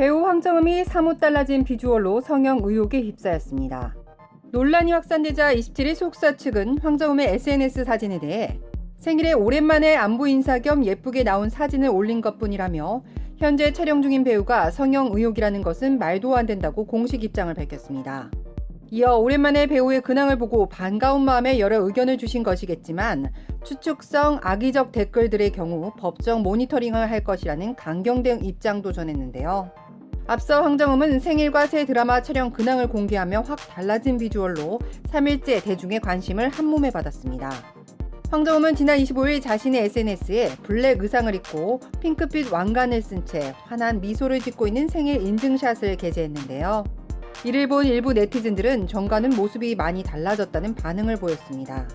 배우 황정음이 사뭇 달라진 비주얼로 성형 의혹에 휩싸였습니다. 논란이 확산되자 27일 소속사 측은 황정음의 SNS 사진에 대해 생일에 오랜만에 안부 인사 겸 예쁘게 나온 사진을 올린 것 뿐이라며 현재 촬영 중인 배우가 성형 의혹이라는 것은 말도 안 된다고 공식 입장을 밝혔습니다. 이어 오랜만에 배우의 근황을 보고 반가운 마음에 여러 의견을 주신 것이겠지만 추측성 악의적 댓글들의 경우 법적 모니터링을 할 것이라는 강경된 입장도 전했는데요. 앞서 황정음은 생일과 새 드라마 촬영 근황을 공개하며 확 달라진 비주얼로 3일째 대중의 관심을 한몸에 받았습니다. 황정음은 지난 25일 자신의 SNS에 블랙 의상을 입고 핑크빛 왕관을 쓴 채 환한 미소를 짓고 있는 생일 인증샷을 게재했는데요. 이를 본 일부 네티즌들은 전과는 모습이 많이 달라졌다는 반응을 보였습니다.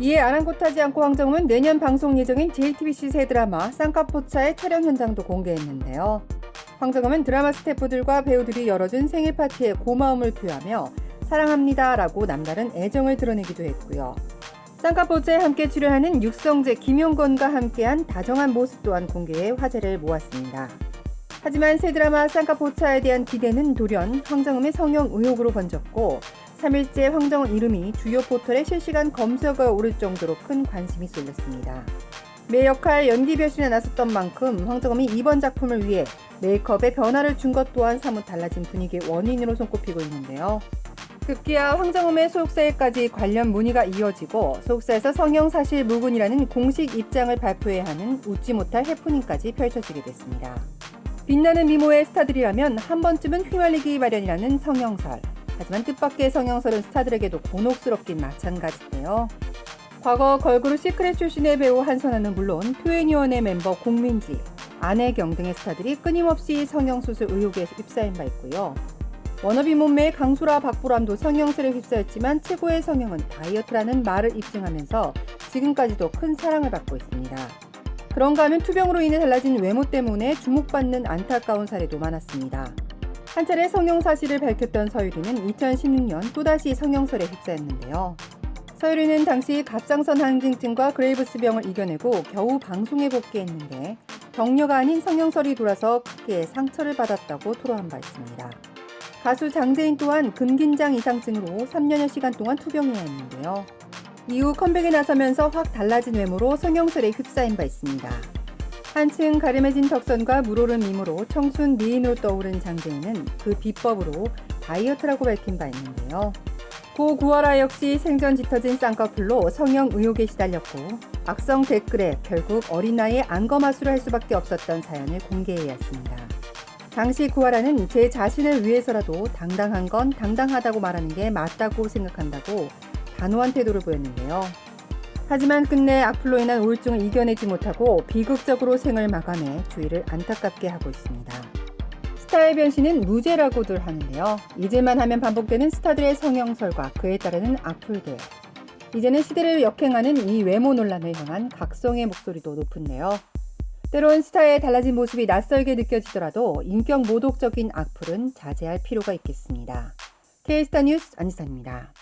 이에 아랑곳하지 않고 황정음은 내년 방송 예정인 JTBC 새 드라마 쌍꺼포차의 촬영 현장도 공개했는데요. 황정음은 드라마 스태프들과 배우들이 열어준 생일 파티에 고마움을 표하며 사랑합니다 라고 남다른 애정을 드러내기도 했고요. 쌍꺼포차에 함께 출연하는 육성재 김용건과 함께한 다정한 모습 또한 공개해 화제를 모았습니다. 하지만 새 드라마 쌍꺼포차에 대한 기대는 돌연 황정음의 성형 의혹으로 번졌고 3일째 황정음 이름이 주요 포털에 실시간 검색어에 오를 정도로 큰 관심이 쏠렸습니다. 매 역할 연기 변신에 나섰던 만큼 황정음이 이번 작품을 위해 메이크업에 변화를 준 것 또한 사뭇 달라진 분위기의 원인으로 손꼽히고 있는데요. 급기야 황정음의 소속사에까지 관련 문의가 이어지고 소속사에서 성형 사실 무근이라는 공식 입장을 발표해야 하는 웃지 못할 해프닝까지 펼쳐지게 됐습니다. 빛나는 미모의 스타들이라면 한 번쯤은 휘말리기 마련이라는 성형설. 하지만 뜻밖의 성형설은 스타들에게도 곤혹스럽긴 마찬가지인데요. 과거 걸그룹 시크릿 출신의 배우 한선아는 물론 표현위원회 멤버 공민지, 안혜경 등의 스타들이 끊임없이 성형수술 의혹에 휩싸인 바 있고요. 워너비 몸매의 강수라 박보람도 성형술에 휩싸였지만 최고의 성형은 다이어트라는 말을 입증하면서 지금까지도 큰 사랑을 받고 있습니다. 그런가 하면 투병으로 인해 달라진 외모 때문에 주목받는 안타까운 사례도 많았습니다. 한 차례 성형 사실을 밝혔던 서유리는 2016년 또다시 성형설에 휩싸였는데요. 서유리는 당시 갑상선 항진증과 그레이브스병을 이겨내고 겨우 방송에 복귀했는데 격려가 아닌 성형설이 돌아서 크게 상처를 받았다고 토로한 바 있습니다. 가수 장재인 또한 근긴장 이상증으로 3년여 시간 동안 투병해야 했는데요. 이후 컴백에 나서면서 확 달라진 외모로 성형설에 휩싸인 바 있습니다. 한층 가름해진 턱선과 물오른 미모로 청순 미인으로 떠오른 장재인은 그 비법으로 다이어트라고 밝힌 바 있는데요. 고 구하라 역시 생전 짙어진 쌍꺼풀로 성형 의혹에 시달렸고 악성 댓글에 결국 어린 나이에 안검하수를 할 수밖에 없었던 사연을 공개해야 했습니다. 당시 구하라는 제 자신을 위해서라도 당당한 건 당당하다고 말하는 게 맞다고 생각한다고 단호한 태도를 보였는데요. 하지만 끝내 악플로 인한 우울증을 이겨내지 못하고 비극적으로 생을 마감해 주위를 안타깝게 하고 있습니다. 스타의 변신은 무죄라고들 하는데요. 잊을만 하면 반복되는 스타들의 성형설과 그에 따르는 악플들. 이제는 시대를 역행하는 이 외모 논란을 향한 각성의 목소리도 높은데요. 때론 스타의 달라진 모습이 낯설게 느껴지더라도 인격 모독적인 악플은 자제할 필요가 있겠습니다. K스타 뉴스 안지선입니다.